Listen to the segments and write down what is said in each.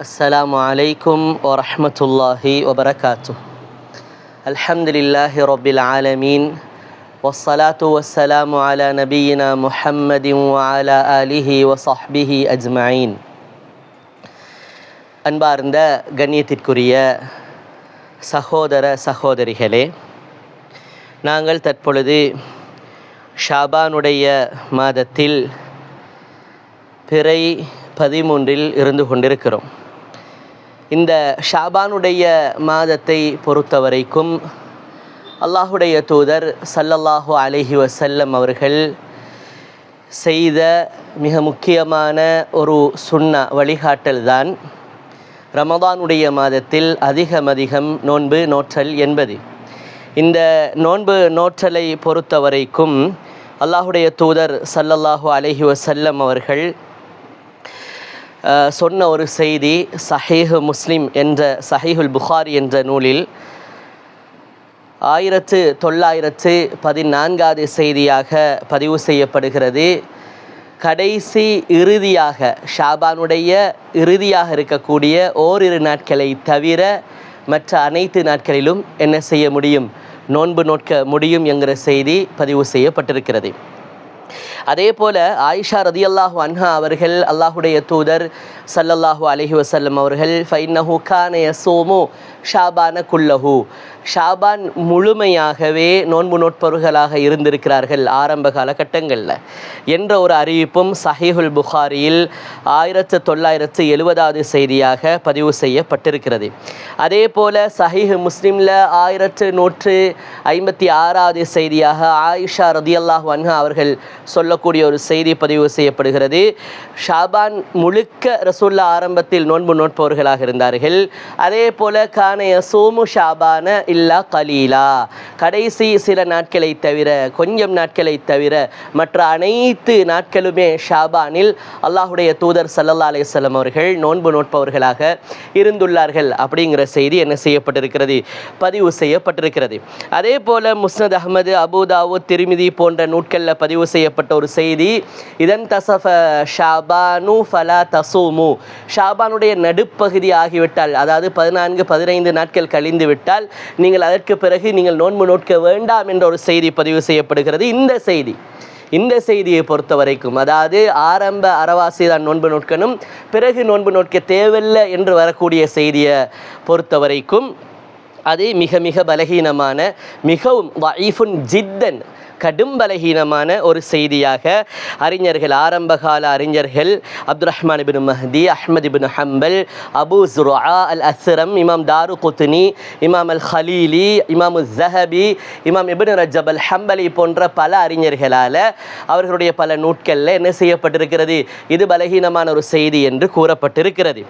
السلام عليكم ورحمة الله وبركاته الحمد لله رب العالمين والصلاة والسلام على نبينا محمد وعلى آله وصحبه أجمعين அன்பார்ந்த கண்ணியத்திற்குரிய சகோதர சகோதரிகளே நாங்கள் தற்பொழுது ஷாபானுடைய மாதத்தில் பிறை பதிமூன்றில் இருந்து கொண்டிருக்கிறோம் இந்த ஷாபானுடைய மாதத்தை பொறுத்தவரைக்கும் அல்லாஹுடைய தூதர் சல்லல்லாஹு அலஹி வசல்லம் அவர்கள் செய்த மிக முக்கியமான ஒரு சுண்ணா வழிகாட்டல் தான் ரமதானுடைய மாதத்தில் அதிகம் அதிகம் நோன்பு நோற்றல் என்பது. இந்த நோன்பு நோற்றலை பொறுத்தவரைக்கும் அல்லாஹுடைய தூதர் சல்லல்லாஹு அலஹி வசல்லம் அவர்கள் சொன்ன ஒரு செய்தி சஹீஹ் முஸ்லிம் என்ற சஹீஹுல் புகாரி என்ற நூலில் ஆயிரத்து தொள்ளாயிரத்து பதினான்காவது செய்தியாக பதிவு செய்யப்படுகிறது. கடைசி இறுதியாக ஷாபானுடைய இறுதியாக இருக்கக்கூடிய ஓரிரு நாட்களை தவிர மற்ற அனைத்து நாட்களிலும் என்ன செய்ய முடியும்? நோன்பு நோட்க முடியும் என்கிற செய்தி பதிவு செய்யப்பட்டிருக்கிறது. அதே போல ஆயிஷா ரதியல்லாஹு அன்ஹா அவர்கள் அல்லாஹுடைய தூதர் சல்லல்லாஹு அலஹி வசல்லம் அவர்கள் ஃபைன்னஹு கான சோமு ஷாபான குல்லஹு. ஷாபான் முழுமையாகவே நோன்பு நோட்பவர்களாக இருந்திருக்கிறார்கள் ஆரம்ப காலகட்டங்களில். என்ற ஒரு அறிவிப்பும் சஹீஹுல் புகாரியில் ஆயிரத்து தொள்ளாயிரத்து எழுபதாவது செய்தியாக பதிவு செய்யப்பட்டிருக்கிறது. அதே போல சஹீஹ் முஸ்லீமில் ஆயிரத்து நூற்று ஐம்பத்தி ஆறாவது செய்தியாக ஆயிஷா ரதியல்லாஹ் அன்ஹா அவர்கள் சொல்ல சொல்லக்கூடிய ஒரு செய்தி பதிவு செய்யப்படுகிறது. ஷாபான் முழுக்க ரசூல்லா ஆரம்பத்தில் நோன்பு நோட்பவர்களாக இருந்தார்கள். அதே போல கானைய சோமு ஷாபான இல்லா கலீலா. கடைசி சில நாட்களை தவிர கொஞ்சம் நாட்களை தவிர மற்ற அனைத்து நாட்களுமே ஷாபானில் அல்லாஹுடைய தூதர் சல்லல்லா அலையம் அவர்கள் நோன்பு நோட்பவர்களாக இருந்துள்ளார்கள். அப்படிங்கிற செய்தி என்ன செய்யப்பட்டிருக்கிறது? பதிவு செய்யப்பட்டிருக்கிறது. அதே போல முஸ்னத் அகமது அபுதாவு திருமிதி போன்ற நூட்களில் பதிவு செய்யப்பட்ட ஒரு செய்தி. இதன் தசஃப ஷாபானு ஃபலா தசூமு. ஷாபானுடைய நடுப்பகுதி ஆகிவிட்டால் அதாவது பதினான்கு பதினைந்து நாட்கள் கழிந்து விட்டால் நீங்கள் அதற்கு பிறகு நீங்கள் நோன்பு நோட்க வேண்டாம் என்ற ஒரு செய்தி பதிவு செய்யப்படுகிறது. இந்த செய்தி இந்த செய்தியை பொறுத்த வரைக்கும் அதாவது ஆரம்ப அறவாசி தான் நோன்பு நோட்கணும் பிறகு நோன்பு நோட்க தேவையில்லை என்று வரக்கூடிய செய்தியை பொறுத்த வரைக்கும் அது மிக மிக பலகீனமான மிகவும் வைஃபுன் ஜித்தன் கடும் பலகீனமான ஒரு செய்தியாக அறிஞர்கள் ஆரம்பகால அறிஞர்கள் Abdul Rahman ibn Mahdi Ahmad ibn Hanbal Abu Zura al Athram இமாம் தாரு குத்னி இமாம் அல் ஹலீலி இமாம் ஜஹபி இமாம் இபின் ரஜப் அல் ஹம்பலி போன்ற பல அறிஞர்களால் அவர்களுடைய பல நூட்களில் என்ன செய்யப்பட்டிருக்கிறது? இது பலகீனமான ஒரு செய்தி என்று கூறப்பட்டிருக்கிறது.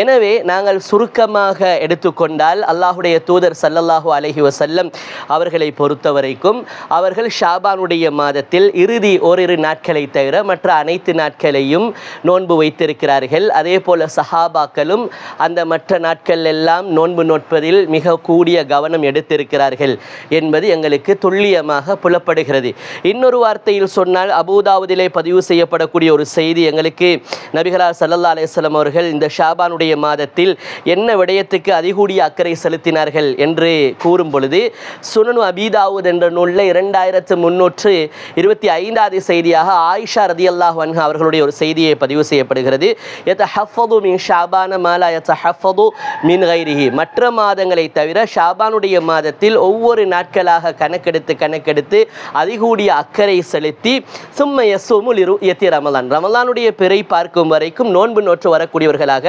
எனவே நாங்கள் சுருக்கமாக எடுத்துக்கொண்டால் அல்லாஹுடைய தூதர் சல்லல்லாஹு அலஹி வசல்லம் அவர்களை பொறுத்தவரைக்கும் அவர்கள் ஷாபானுடைய மாதத்தில் இறுதி ஓரிரு நாட்களை தவிர மற்ற அனைத்து நாட்களையும் நோன்பு வைத்திருக்கிறார்கள். அதே போல சஹாபாக்களும் அந்த மற்ற நாட்கள் எல்லாம் நோன்பு நோட்பதில் மிக கூடிய கவனம் எடுத்திருக்கிறார்கள் என்பது எங்களுக்கு துல்லியமாக புலப்படுகிறது. இன்னொரு வார்த்தையில் சொன்னால் அபூதாவுதிலே பதிவு செய்யப்படக்கூடிய ஒரு செய்தி எங்களுக்கு நபிகளார் சல்லல்லா அலையம் அவர்கள் இந்த ஷாபானுடைய மாதத்தில் என்ன விடயத்துக்கு அதிகூடிய அக்கறை செலுத்தினார்கள் என்று கூறும் பொழுது சுனனு அபீதாவுத் என்ற நூலில் இரண்டாயிரத்து முன்னூற்று இருபத்தி ஐந்தாவது செய்தியாக ஆயிஷா ரதியல்லாஹு வன்ஹா அவர்களுடைய ஒரு செய்தியை பதிவு செய்யப்படுகிறது. எத்த ஹஃபது மின் ஷாபான மாலா எத்த ஹஃபது மின் கைரிஹி. மற்ற மாதங்களை தவிர ஷாபானுடைய மாதத்தில் ஒவ்வொரு நாட்களாக கணக்கெடுத்து கணக்கெடுத்து அதிகூடிய அக்கறை செலுத்தி சும்ம சுமுல் இரு எத்தி ரமலான். ரமலானுடைய பிறை பார்க்கும் வரைக்கும் நோன்பு நோற்று வரக்கூடியவர்களாக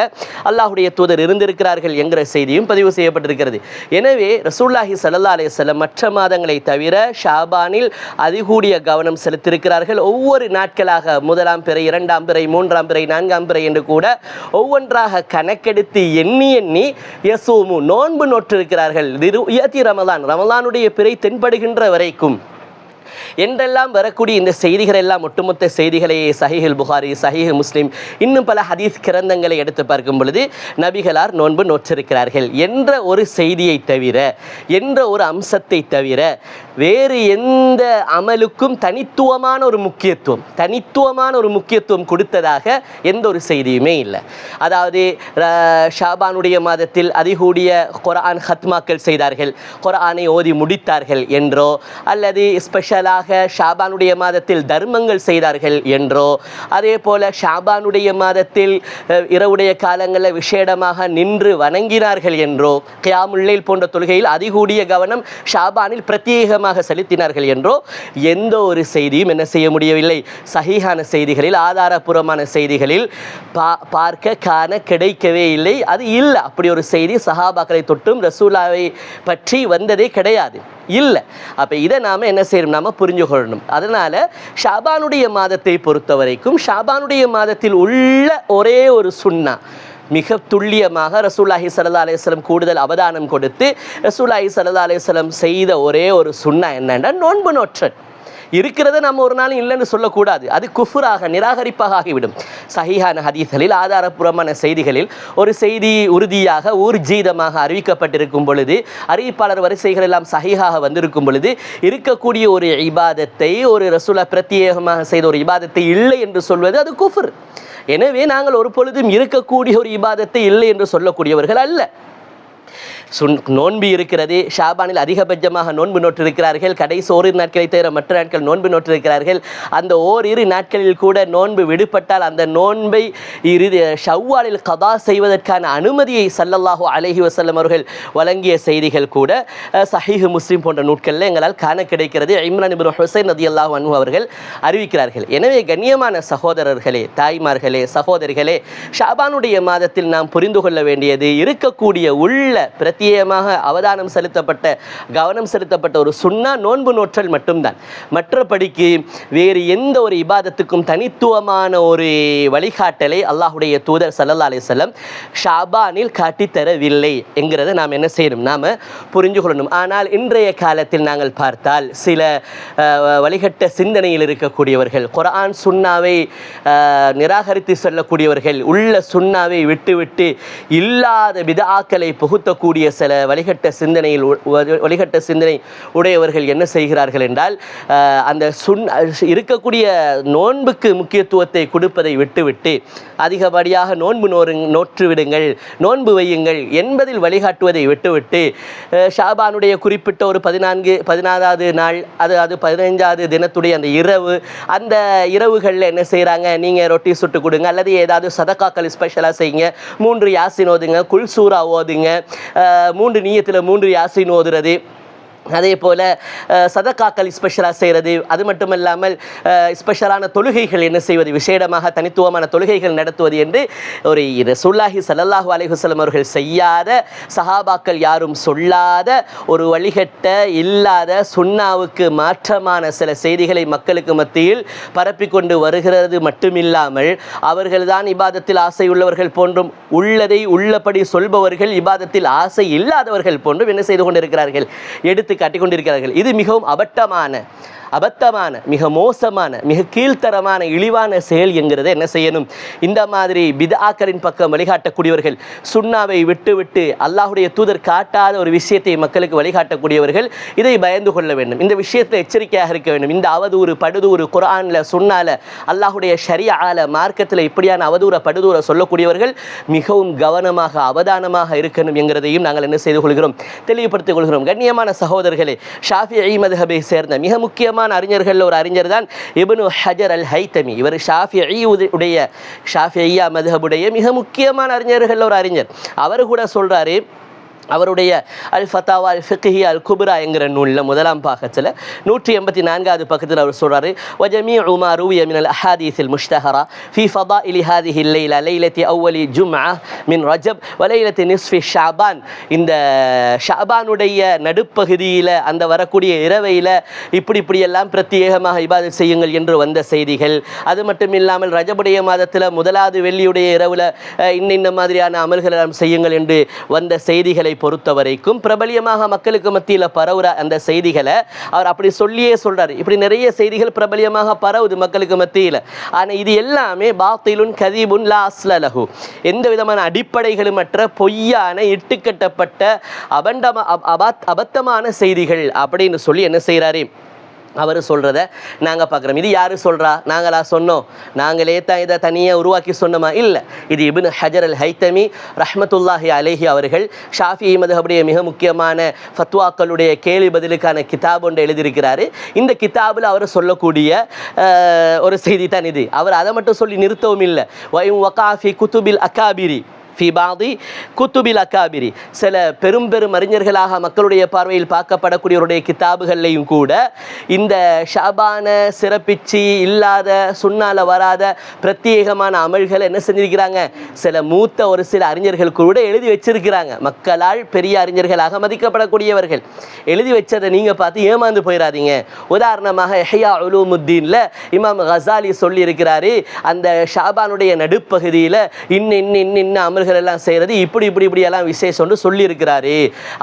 அல்லாஹுடைய தூதர் இருந்திருக்கிறார்கள் என்கிற செய்தியும் பதிவு செய்யப்பட்டிருக்கிறது. எனவே ரசூல்லாஹி சல்லா அலைஹி மற்ற மாதங்களை தவிர ஷாபானில் அதிகூடிய கவனம் செலுத்தியிருக்கிறார்கள். ஒவ்வொரு நாட்களாக முதலாம் பிறை இரண்டாம் பிறை மூன்றாம் பிறை நான்காம் பிறை என்று கூட ஒவ்வொன்றாக கணக்கெடுத்து எண்ணி எண்ணி யசூமு நோன்பு நோற்றிருக்கிறார்கள். இது ரமலான். ரமலானுடைய பிறை தென்படுகின்ற வரைக்கும். என்றெல்லாம் வரக்கூடிய இந்த செய்திகள் எல்லாம் ஒட்டுமொத்த செய்திகளை சஹிஹில் புகாரி சஹீஹ் முஸ்லீம் இன்னும் பல ஹதீஸ் கிரந்தங்களை எடுத்து பார்க்கும் பொழுது நபிகளார் நோன்பு நோற்றிருக்கிறார்கள் என்ற ஒரு செய்தியை தவிர என்ற ஒரு அம்சத்தை தவிர வேறு எந்த அமலுக்கும் தனித்துவமான ஒரு முக்கியத்துவம் தனித்துவமான ஒரு முக்கியத்துவம் கொடுத்ததாக எந்த ஒரு செய்தியுமே இல்லை. அதாவது ஷாபானுடைய மாதத்தில் அதிகூடிய குர்ஆன் ஹத்மாக்கள் செய்தார்கள் குர்ஆனை ஓதி முடித்தார்கள் என்றோ அல்லது ஸ்பெஷல் கூடுதலாக ஷாபானுடைய மாதத்தில் தர்மங்கள் செய்தார்கள் என்றோ அதே போல ஷாபானுடைய மாதத்தில் இரவுடைய காலங்களில் விசேடமாக நின்று வணங்கினார்கள் என்றோ கியாமுல்லைல் போன்ற தொழுகையில் அதிகூடிய கவனம் ஷாபானில் பிரத்யேகமாக செலுத்தினார்கள் என்றோ எந்த ஒரு செய்தியும் என்ன செய்ய முடியவில்லை. சகிகான செய்திகளில் ஆதாரபூர்வமான செய்திகளில் பா பார்க்க காண கிடைக்கவே இல்லை. அது இல்லை. அப்படி ஒரு செய்தி சஹாபாக்களை தொட்டும் ரசூலாவை பற்றி வந்ததே கிடையாது. இல்லை. அப்போ இதை நாம் என்ன செய்யணும்? நாம் புரிஞ்சு கொள்ளணும் அதனால் ஷாபானுடைய மாதத்தை பொறுத்த வரைக்கும் ஷாபானுடைய மாதத்தில் உள்ள ஒரே ஒரு சுன்னா மிக துல்லியமாக ரசூல்லாஹி சல்லா அலையம் கூடுதல் அவதானம் கொடுத்து ரசூல்லாஹி சல்லா அலையம் செய்த ஒரே ஒரு சுன்னா என்னென்னா நோன்பு நோற்றல். இருக்கிறத நம்ம ஒரு நாள் இல்லைன்னு சொல்லக்கூடாது. அது குஃபுராக நிராகரிப்பாக ஆகிவிடும். சஹிஹான ஹதீஸ்களில் ஆதாரபூர்வமான செய்திகளில் ஒரு செய்தி உறுதியாக ஊர்ஜீதமாக அறிவிக்கப்பட்டிருக்கும் பொழுது அறிவிப்பாளர் வரிசைகள் எல்லாம் சஹிஹாக வந்திருக்கும் பொழுது இருக்கக்கூடிய ஒரு இபாதத்தை ஒரு ரசூலா பிரத்யேகமாக செய்த ஒரு இபாதத்தை இல்லை என்று சொல்வது அது குஃபுர். எனவே நாங்கள் ஒரு பொழுதும் இருக்கக்கூடிய ஒரு இபாதத்தை இல்லை என்று சொல்லக்கூடியவர்கள் அல்ல. சுன் நோன்பு இருக்கிறது ஷாபானில் அதிகபட்சமாக நோன்பு நோற்றிருக்கிறார்கள். கடைசி ஓரிரு நாட்களை தவிர மற்ற நாட்கள் நோன்பு நோட்டிருக்கிறார்கள் அந்த ஓரிரு நாட்களில் கூட நோன்பு விடுபட்டால் அந்த நோன்பை இறுதி ஷவ்வாலில் கதா செய்வதற்கான அனுமதியை சல்லல்லாஹு அலஹி வசல்லம் அவர்கள் வழங்கிய செய்திகள் கூட அஹ், சஹீஹ் போன்ற நூட்களில் எங்களால் காண கிடைக்கிறது. இம்ரான் இபின் ஹுசைன் அல்லாஹ் அனுபவர்கள் அவர்கள் அறிவிக்கிறார்கள். எனவே கண்ணியமான சகோதரர்களே தாய்மார்களே சகோதரிகளே ஷாபானுடைய மாதத்தில் நாம் புரிந்து கொள்ள வேண்டியது இருக்கக்கூடிய உள்ள பிரத்யேகமாக அவதானம் செலுத்தப்பட்ட கவனம் செலுத்தப்பட்ட ஒரு சுன்னா நோன்பு நோற்றல் மட்டும்தான். மற்றபடிக்கு வேறு எந்த ஒரு இபாதத்துக்கும் தனித்துவமான ஒரு வழிகாட்டலை அல்லாஹுடைய தூதர் சல்லல்லா அலிசல்லம் ஷாபானில் காட்டித் தரவில்லை என்கிறத நாம் என்ன செய்யணும்? நாம் புரிஞ்சு கொள்ளணும். ஆனால் இன்றைய காலத்தில் நாங்கள் பார்த்தால் சில வழிகட்ட சிந்தனையில் இருக்கக்கூடியவர்கள் குரான் சுண்ணாவை நிராகரித்து சொல்லக்கூடியவர்கள் உள்ள சுண்ணாவை விட்டுவிட்டு இல்லாத விதாக்களை புகுத்தக்கூடிய சில வழிகட்ட சிந்தனையில் உ- வழிகட்ட சிந்தனை உடையவர்கள் என்ன செய்கிறார்கள் என்றால் அந்த சுண் இருக்கக்கூடிய நோன்புக்கு முக்கியத்துவத்தை கொடுப்பதை விட்டுவிட்டு அதிகப்படியாக நோன்பு நோறு நோற்று விடுங்கள் நோன்பு வையுங்கள் என்பதில் வழிகாட்டுவதை விட்டுவிட்டு ஷாபானுடைய குறிப்பிட்ட ஒரு பதினான்கு பதினாறாவது நாள் அது அது பதினைஞ்சாவது தினத்துடைய அந்த இரவு அந்த இரவுகளில் என்ன செய்கிறாங்க நீங்கள் ரொட்டி சுட்டு கொடுங்க அல்லது ஏதாவது சதக்காக்கள் ஸ்பெஷலாக செய்யுங்க மூன்று யாசின் ஓதுங்க குல்சூரா ஓதுங்க மூன்று நீயத்தில் மூன்று யாசின் ஓதுறது. அதே போல் சதக்காக்கள் ஸ்பெஷலாக செய்கிறது அது மட்டும் இல்லாமல் ஸ்பெஷலான தொழுகைகள் என்ன செய்வது விசேடமாக தனித்துவமான தொழுகைகள் நடத்துவது என்று ஒரு ரசூல்லாஹி சுல்லாஹி அலைஹி வஸல்லம் அவர்கள் செய்யாத சஹாபாக்கள் யாரும் சொல்லாத ஒரு வழிகட்ட இல்லாத சுண்ணாவுக்கு மாற்றமான சில செய்திகளை மக்களுக்கு மத்தியில் பரப்பிக்கொண்டு வருகிறது மட்டுமில்லாமல் அவர்கள்தான் இபாதத்தில் ஆசை உள்ளவர்கள் போன்றும் உள்ளதை உள்ளபடி சொல்பவர்கள் இபாதத்தில் ஆசை இல்லாதவர்கள் போன்றும் என்ன செய்து கொண்டிருக்கிறார்கள்? எடுத்து காட்டிக் கொண்டிருக்கிறார்கள் இது மிகவும் அபட்டமான அபத்தமான மிக மோசமான மிக கீழ்த்தரமான இழிவான செயல் என்கிறத என்ன செய்யணும்? இந்த மாதிரி பிதாக்கரின் பக்கம் வழிகாட்டக்கூடியவர்கள் சுண்ணாவை விட்டுவிட்டு அல்லாஹுடைய தூதர் காட்டாத ஒரு விஷயத்தை மக்களுக்கு வழிகாட்டக்கூடியவர்கள் இதை பயந்து கொள்ள வேண்டும். இந்த விஷயத்தில் எச்சரிக்கையாக இருக்க வேண்டும். இந்த அவதூறு படுதூறு குரானில் சுண்ணால அல்லாஹுடைய ஷரியால மார்க்கத்தில் இப்படியான அவதூற படுதூற சொல்லக்கூடியவர்கள் மிகவும் கவனமாக அவதானமாக இருக்கணும் என்கிறதையும் நாங்கள் என்ன செய்து கொள்கிறோம்? தெளிவுபடுத்திக் கொள்கிறோம். கண்ணியமான சகோதரர்களே ஷாஃபி ஐ சேர்ந்த மிக முக்கியமான முக்கியமான அறிஞர்களில் ஒரு அறிஞர் தான் இபனு ஹஜர் அல் ஹைத்தமி இவர் ஷாஃபி உடைய ஷாஃபி ஐயா மதுஹபுடைய மிக முக்கியமான அறிஞர்களில் ஒரு அறிஞர். அவர் கூட சொல்கிறாரு அவருடைய அல் ஃபத்தாவா அல் ஃபிக்ஹி அல் குப்ரா என்கிற நூலில் முதலாம் பாகத்தில் நூற்றி எண்பத்தி நான்காவது பக்கத்தில் அவர் சொல்கிறார் வஜமி உமா ரூய மின் அல் அஹாதீஸ் முஷ்தஹரா ஃபி ஃபதா இலி ஹாதிஹி இல்லைலா லைலத்தி அவ்வலி ஜும்ஆ மின் ரஜப் வலைலத்தி நிஸ்ஃபி ஷாபான் இந்த ஷாபானுடைய நடுப்பகுதியில் அந்த வரக்கூடிய இரவையில் இப்படி இப்படியெல்லாம் பிரத்யேகமாக இபாதத் செய்யுங்கள் என்று வந்த செய்திகள். அது மட்டும் இல்லாமல் ரஜபுடைய மாதத்தில் முதலாவது வெள்ளியுடைய இரவில் இன்ன இந்த மாதிரியான அமல்கள் செய்யுங்கள் என்று வந்த செய்திகளை செய்திகளை பொறுத்த வரைக்கும் பிரபலியமாக மக்களுக்கு மத்தியில் பரவுற அந்த செய்திகளை அவர் அப்படி சொல்லியே சொல்றாரு. இப்படி நிறைய செய்திகள் பிரபலியமாக பரவுது மக்களுக்கு மத்தியில். ஆனால் இது எல்லாமே பாத்திலுன் கதீபுன் லா அஸ்லலஹு எந்த விதமான அடிப்படைகளுமற்ற பொய்யான இட்டுக்கட்டப்பட்ட அபண்டம அபத்தமான செய்திகள் அப்படின்னு சொல்லி என்ன செய்கிறாரு அவர் சொல்கிறத நாங்கள் பார்க்குறோம் இது யார் சொல்கிறா நாங்களா சொன்னோம். நாங்களே தான் இதை தனியாக உருவாக்கி சொன்னோமா? இல்லை. இது இபின் ஹஜர் அல் ஹைத்தமி ரஹ்மத்துல்லாஹி அலைஹி அவர்கள் ஷாஃபி மதுஹபுடைய மிக முக்கியமான ஃபத்வாக்களுடைய கேள்வி பதிலுக்கான கிதாப் ஒன்று எழுதியிருக்கிறாரு. இந்த கிதாபில் அவர் சொல்லக்கூடிய ஒரு செய்தி தான் இது. அவர் அதை மட்டும் சொல்லி நிறுத்தவும் இல்லை. வயும் வகாஃபி குத்துபில் அகாபிரி. ஃபிபாதி குத்துபில் அக்காபிரி சில பெரும் பெரும் அறிஞர்களாக மக்களுடைய பார்வையில் பார்க்கப்படக்கூடியவருடைய கிதாபுகள்லையும் கூட இந்த ஷாபான சிறப்பிச்சு இல்லாத சுண்ணால வராத பிரத்யேகமான அமல்களை என்ன செஞ்சிருக்கிறாங்க? சில மூத்த ஒரு சில அறிஞர்கள் கூட எழுதி வச்சிருக்கிறாங்க. மக்களால் பெரிய அறிஞர்களாக மதிக்கப்படக்கூடியவர்கள். எழுதி வச்சதை நீங்கள் பார்த்து ஏமாந்து போயிடாதீங்க உதாரணமாக ஹையா உலூமுத்தீனில் இமாம் கசாலி சொல்லியிருக்கிறாரு அந்த ஷாபானுடைய நடுப்பகுதியில் இன்ன இன்ன இன்ன இன்ன அமல்கள் எல்லாம் செய்கிறது இப்படி இப்படி இப்படி எல்லாம் விசேஷம்னு சொல்லியிருக்கிறாரு.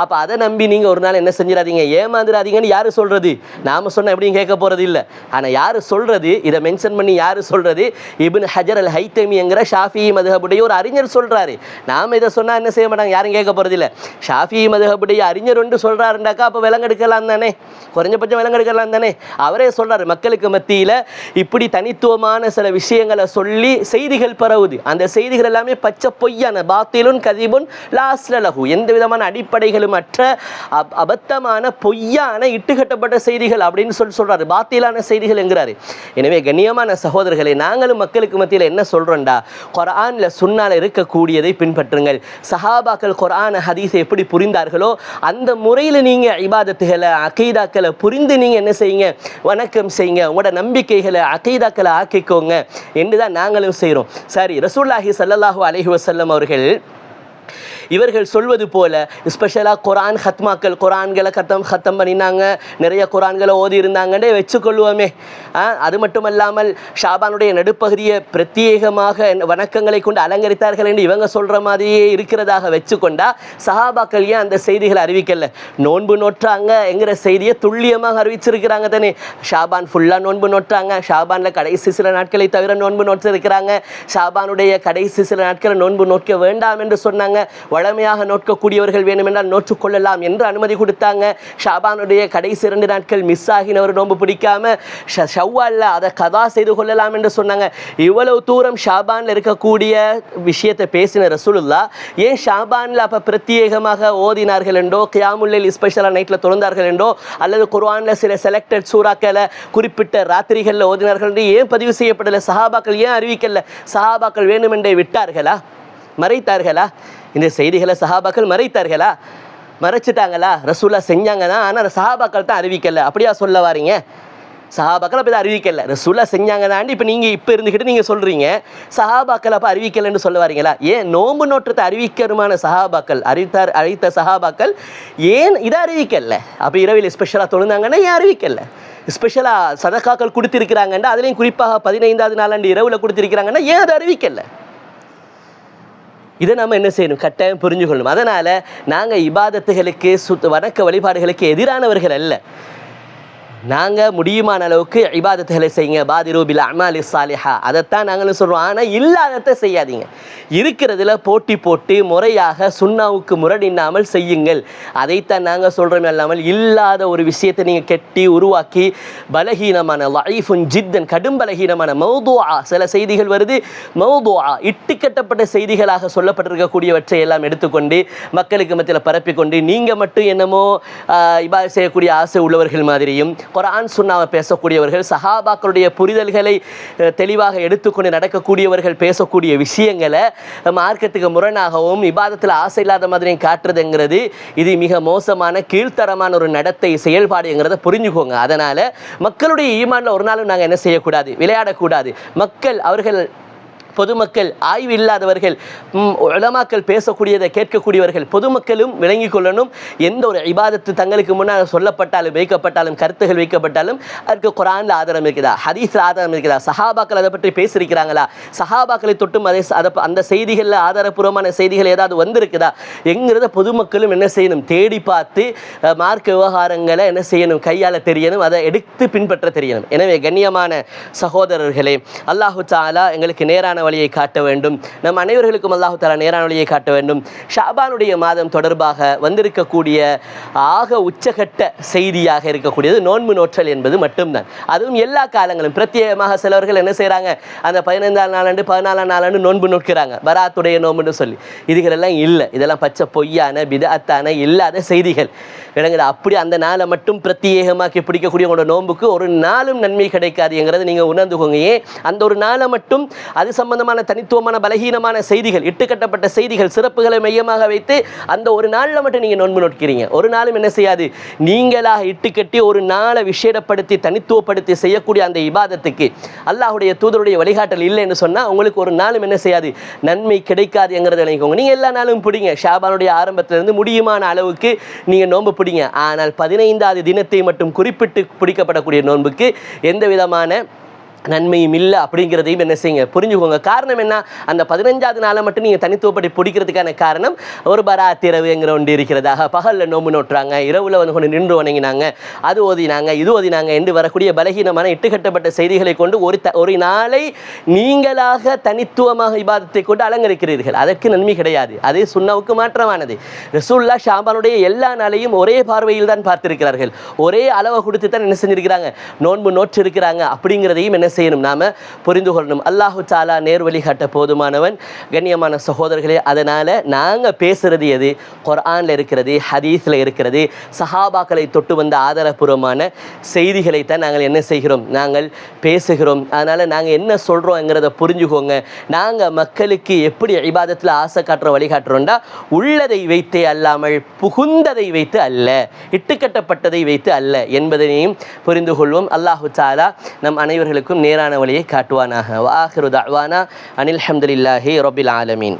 அப்போ அதை நம்பி நீங்கள் ஒரு நாள் என்ன செஞ்சிடாதீங்க? ஏமாந்துடாதீங்கன்னு யார் சொல்கிறது நாம் சொன்னால் எப்படியும் கேட்க போகிறது இல்லை. ஆனால் யார் சொல்கிறது இதை மென்ஷன் பண்ணி யார் சொல்கிறது இபின் ஹஜர் அல் ஹைத்தமிங்கிற ஷாஃபி மதுஹபுடைய ஒரு அறிஞர் சொல்கிறாரு நாம் இதை சொன்னால் என்ன செய்ய மாட்டாங்க? யாரும் கேட்க போகிறது இல்லை. ஷாஃபி மதுஹபுடைய அறிஞர் ஒன்று சொல்கிறாருண்டாக்கா அப்போ விலங்கெடுக்கலாம் தானே? குறைஞ்சபட்சம் விலங்கெடுக்கலாம் தானே? அவரே சொல்றாரு மக்களுக்கு மத்தியில் இப்படி தனித்துவமான சில விஷயங்களை சொல்லி செய்திகள் பரவுது. அந்த செய்திகள் எல்லாமே பச்சை பொய்யா பொய்யான பாத்திலுன் கதிபுன் லாஸ்ல லகு எந்த விதமான அடிப்படைகளும் அற்ற அபத்தமான பொய்யான இட்டுக்கட்டப்பட்ட செய்திகள் அப்படின்னு சொல்லி சொல்றாரு. பாத்திலான செய்திகள் என்கிறாரு. எனவே கண்ணியமான சகோதரர்களை நாங்களும் மக்களுக்கு மத்தியில் என்ன சொல்றோம்டா? குர்ஆன்ல சுன்னால இருக்கக்கூடியதை பின்பற்றுங்கள். சஹாபாக்கள் கொரான ஹதீஸை எப்படி புரிந்தார்களோ அந்த முறையில் நீங்க இபாதத்துகளை அகைதாக்களை புரிந்து நீங்க என்ன செய்யுங்க? வணக்கம் செய்யுங்க. உங்களோட நம்பிக்கைகளை அகைதாக்களை ஆக்கிக்கோங்க என்று தான் நாங்களும் செய்கிறோம் சரி ரசூல்லாஹி சல்லாஹூ அலஹி வசல்லம் அவர் அவர்கள் இவர்கள் சொல்வது போல ஸ்பெஷலாக குரான் ஹத்மாக்கள் குரான்களை கத்தம் ஹத்தம் பண்ணினாங்க. நிறைய குரான்களை ஓதி இருந்தாங்கன்னே வச்சுக்கொள்வோமே. அது அது மட்டுமல்லாமல் ஷாபானுடைய நடுப்பகுதியை பிரத்யேகமாக வணக்கங்களை கொண்டு அலங்கரித்தார்கள் என்று இவங்க சொல்கிற மாதிரியே இருக்கிறதாக வச்சுக்கொண்டா சஹாபாக்கள் ஏன் அந்த செய்திகளை அறிவிக்கல? நோன்பு நோற்றாங்க என்கிற செய்தியை துல்லியமாக அறிவிச்சிருக்கிறாங்க தானே. ஷாபான் ஃபுல்லாக நோன்பு நோற்றாங்க. ஷாபானில் கடைசி சில நாட்களை தவிர நோன்பு நோற்றிருக்கிறாங்க. ஷாபானுடைய கடைசி சில நாட்களை நோன்பு நோக்க வேண்டாம் என்று சொன்னாங்க. வழமையாக நோக்கக்கூடியவர்கள் வேண்டுமென்றால் நோற்றுக்கொள்ளலாம் என்று அனுமதி கொடுத்தாங்க. ஷாபானுடைய கடைசி இரண்டு நாட்கள் மிஸ் ஆகினவர் நோன்பு பிடிக்காம ஷ- ஷவ்வால்ல அதை கதா செய்து கொள்ளலாம் என்று சொன்னாங்க. இவ்வளவு தூரம் ஷாபான்ல இருக்கக்கூடிய விஷயத்தை பேசின ரசூலுல்லா ஏன் ஷாபானில் அப்ப பிரத்யேகமாக ஓதினார்கள் என்றோ கியாமுல்லில் ஸ்பெஷலாக நைட்டில் தொடர்ந்தார்கள் என்றோ அல்லது குர்வானில் சில செலக்டட் சூறாக்களை குறிப்பிட்ட ராத்திரிகளில் ஓதினார்கள் என்று ஏன் பதிவு செய்யப்படலை? சஹாபாக்கள் ஏன் அறிவிக்கல? சஹாபாக்கள் வேண்டுமென்றே விட்டார்களா? மறைத்தார்களா? இந்த செய்திகளை சஹாபாக்கள் மறைத்தார்களா? மறைச்சிட்டாங்களா? ரசூலா செஞ்சாங்க தான் ஆனால் சஹாபாக்கள் தான் அறிவிக்கல. அப்படியா சொல்ல வரீங்க? சஹாபாக்கள் அப்படி தான் அறிவிக்கல. ரசூலா செஞ்சாங்க தாண்டி இப்போ நீங்கள் இப்போ இருந்துக்கிட்டு நீங்கள் சொல்கிறீங்க சஹாபாக்கள் அப்போ அறிவிக்கலைன்னு சொல்ல வரீங்களா? ஏன் நோம்பு நோற்றத்தை அறிவிக்கருமான சஹாபாக்கள் அறிவித்தார் அறிவித்த சஹாபாக்கள் ஏன் இதை அறிவிக்கல? அப்போ இரவில் ஸ்பெஷலாக தொழுந்தாங்கன்னா ஏன் அறிவிக்கல? ஸ்பெஷலாக சதகாக்கள் கொடுத்துருக்கிறாங்கன்னா அதுலேயும் குறிப்பாக பதினைந்தாவது நாளாண்டு இரவில் கொடுத்துருக்கிறாங்கன்னா ஏன் அதை அறிவிக்கலை? இதை நம்ம என்ன செய்யணும்? கட்டாயம் புரிஞ்சு கொள்ளணும் அதனால் நாங்கள் இபாதத்துகளுக்கு சுத்த வணக்க வழிபாடுகளுக்கு எதிரானவர்கள் அல்ல. நாங்கள் முடியுமான அளவுக்கு இபாதத்துகளை செய்யுங்க. பாதி பில் அமாலி சாலிஹா அதைத்தான் நாங்களும் சொல்கிறோம் ஆனால் இல்லாததை செய்யாதீங்க. இருக்கிறதுல போட்டி போட்டு முறையாக சுண்ணாவுக்கு முரடின்னாமல் செய்யுங்கள். அதைத்தான் நாங்கள் சொல்கிறோமே இல்லாமல் இல்லாத ஒரு விஷயத்தை நீங்கள் கெட்டி உருவாக்கி பலகீனமான லைஃபுன் ஜித்தன் கடும் பலகீனமான மௌதுவா சில செய்திகள் வருது. மௌதுஆ இட்டுக்கட்டப்பட்ட செய்திகளாக சொல்லப்பட்டிருக்கக்கூடியவற்றை எல்லாம் எடுத்துக்கொண்டு மக்களுக்கு மத்தியில் பரப்பிக்கொண்டு நீங்கள் மட்டும் என்னமோ இபா செய்யக்கூடிய ஆசை உள்ளவர்கள் மாதிரியும் குரான் சுண்ணாவை பேசக்கூடியவர்கள் சஹாபாக்களுடைய புரிதல்களை தெளிவாக எடுத்துக்கொண்டு நடக்கக்கூடியவர்கள் பேசக்கூடிய விஷயங்களை மார்க்கத்துக்கு முரணாகவும் விவாதத்தில் ஆசை இல்லாத மாதிரியும் காட்டுறதுங்கிறது இது மிக மோசமான கீழ்த்தரமான ஒரு நடத்தை செயல்பாடுங்கிறத புரிஞ்சுக்கோங்க. அதனால் மக்களுடைய ஈமானில் ஒரு நாளும் நாங்கள் என்ன செய்யக்கூடாது? விளையாடக்கூடாது. மக்கள் அவர்கள் பொதுமக்கள் ஆய்வு இல்லாதவர்கள் ம், உலமாக்கள் பேசக்கூடியதை கேட்கக்கூடியவர்கள் பொதுமக்களும் விளங்கி கொள்ளணும். எந்த ஒரு இபாதத்து தங்களுக்கு முன்னால் சொல்லப்பட்டாலும் வைக்கப்பட்டாலும் கருத்துகள் வைக்கப்பட்டாலும் அதுக்கு குரானில் ஆதாரம் இருக்குதா? ஹதீஸில் ஆதாரம் இருக்குதா? சஹாபாக்கள் அதை பற்றி பேசியிருக்கிறாங்களா? சஹாபாக்களை தொட்டும் அதை அதை அந்த செய்திகளில் ஆதாரபூர்வமான செய்திகள் ஏதாவது வந்திருக்குதா? எங்கிறத பொதுமக்களும் என்ன செய்யணும்? தேடி பார்த்து மார்க்க விவகாரங்களை என்ன செய்யணும்? கையால் தெரியணும். அதை எடுத்து பின்பற்ற தெரியணும். எனவே கண்ணியமான சகோதரர்களே அல்லாஹு தாலா எங்களுக்கு நேரான நேரான வழியை காட்ட வேண்டும். நம் அனைவர்களுக்கும் அல்லாஹு தாலா நேரான வழியை காட்ட வேண்டும். ஷாபானுடைய மாதம் தொடர்பாக வந்திருக்கக்கூடிய ஆக உச்சகட்ட செய்தியாக இருக்கக்கூடியது நோன்பு நோற்றல் என்பது மட்டும்தான். அதுவும் எல்லா காலங்களும் பிரத்யேகமாக சிலவர்கள் என்ன செய்கிறாங்க அந்த பதினைந்தாம் நாளாண்டு பதினாலாம் நாளாண்டு நோன்பு நோக்கிறாங்க. பராத்துடைய நோன்புன்னு சொல்லி. இதுகளெல்லாம் இல்லை. இதெல்லாம் பச்சை பொய்யான பிதத்தான இல்லாத செய்திகள். விளங்குது. அப்படி அந்த நாளை மட்டும் பிரத்யேகமாக்கி பிடிக்கக்கூடிய உங்களோட நோன்புக்கு ஒரு நாளும் நன்மை கிடைக்காதுங்கிறத நீங்கள் உணர்ந்துக்கோங்க. ஏன்? அந்த ஒரு நாளை மட்டும் அது சம்ம சம்பந்தமான தனித்துவமான பலகீனமான செய்திகள் இட்டுக்கட்டப்பட்ட செய்திகள் சிறப்புகளை மையமாக வைத்து அந்த ஒரு நாளில் மட்டும் நீங்கள் நோன்பு நோக்கிறீங்க ஒரு நாளும் என்ன செய்யாது? நீங்களாக இட்டுக்கட்டி ஒரு நாளை விஷேடப்படுத்தி தனித்துவப்படுத்தி செய்யக்கூடிய அந்த இபாதத்துக்கு அல்லாஹுடைய தூதருடைய வழிகாட்டல் இல்லைன்னு சொன்னால் உங்களுக்கு ஒரு நாளும் என்ன செய்யாது? நன்மை கிடைக்காதுங்கிறத நினைக்கோங்க. நீங்கள் எல்லா நாளும் பிடிங்க. ஷாபானுடைய ஆரம்பத்திலிருந்து முடியுமான அளவுக்கு நீங்கள் நோன்பு பிடிங்க. ஆனால் பதினைந்தாவது தினத்தை மட்டும் குறிப்பிட்டு பிடிக்கப்படக்கூடிய நோன்புக்கு எந்த விதமான நன்மையும் இல்லை அப்படிங்கிறதையும் என்ன செய்யுங்க புரிஞ்சுக்கோங்க. காரணம் என்ன? அந்த பதினஞ்சாவது நாளை மட்டும் நீங்கள் தனித்துவப்படி பிடிக்கிறதுக்கான காரணம் ஒரு பராத் இரவுங்கிற ஒன்று இருக்கிறதாக பகலில் நோம்பு நோட்டுறாங்க இரவில் வந்து கொண்டு நின்று வணங்கினாங்க அது ஓதினாங்க இது ஓதினாங்க என்று வரக்கூடிய பலகீனமான இட்டுக்கட்டப்பட்ட செய்திகளை கொண்டு ஒரு த ஒரு நாளை நீங்களாக தனித்துவமாக விவாதத்தை கொண்டு அலங்கரிக்கிறீர்கள். அதற்கு நன்மை கிடையாது. அது சுண்ணாவுக்கு மாற்றமானது. ரசூல்லா ஷாபானுடைய எல்லா நாளையும் ஒரே பார்வையில் தான் பார்த்திருக்கிறார்கள். ஒரே அளவை கொடுத்து தான் என்ன செஞ்சிருக்கிறாங்க? நோன்பு நோற்று இருக்கிறாங்க அப்படிங்கிறதையும் என்ன செய்யணும். நாம புரிந்து கொள்ளணும். அல்லாஹு தாலா நேர்வழி வழிகாட்ட போதுமானவன். கண்ணியமான சகோதரர்களே அதனால் நாங்கள் பேசுறது எது? குரானில் இருக்கிறது ஹதீஸ்ல இருக்கிறது சஹாபாக்களை தொட்டு வந்த ஆதாரபூர்வமான செய்திகளை தான் நாங்கள் என்ன செய்கிறோம்? நாங்கள் பேசுகிறோம். அதனால நாங்கள் என்ன சொல்றோங்கிறத புரிஞ்சுக்கோங்க. நாங்கள் மக்களுக்கு எப்படி இபாதத்தில் ஆசை காட்டுற வழிகாட்டுறோம்டா உள்ளதை வைத்தே அல்லாமல் புகுந்ததை வைத்து அல்ல இட்டுக்கட்டப்பட்டதை வைத்து அல்ல என்பதனையும் புரிந்து கொள்வோம். அல்லாஹு சாலா நம் அனைவர்களுக்கும் நேரான வழியை காட்டுவானாக வாஹிரு தஅவானா அனில் ஹம்துலில்லாஹி ரபில் ஆலமீன்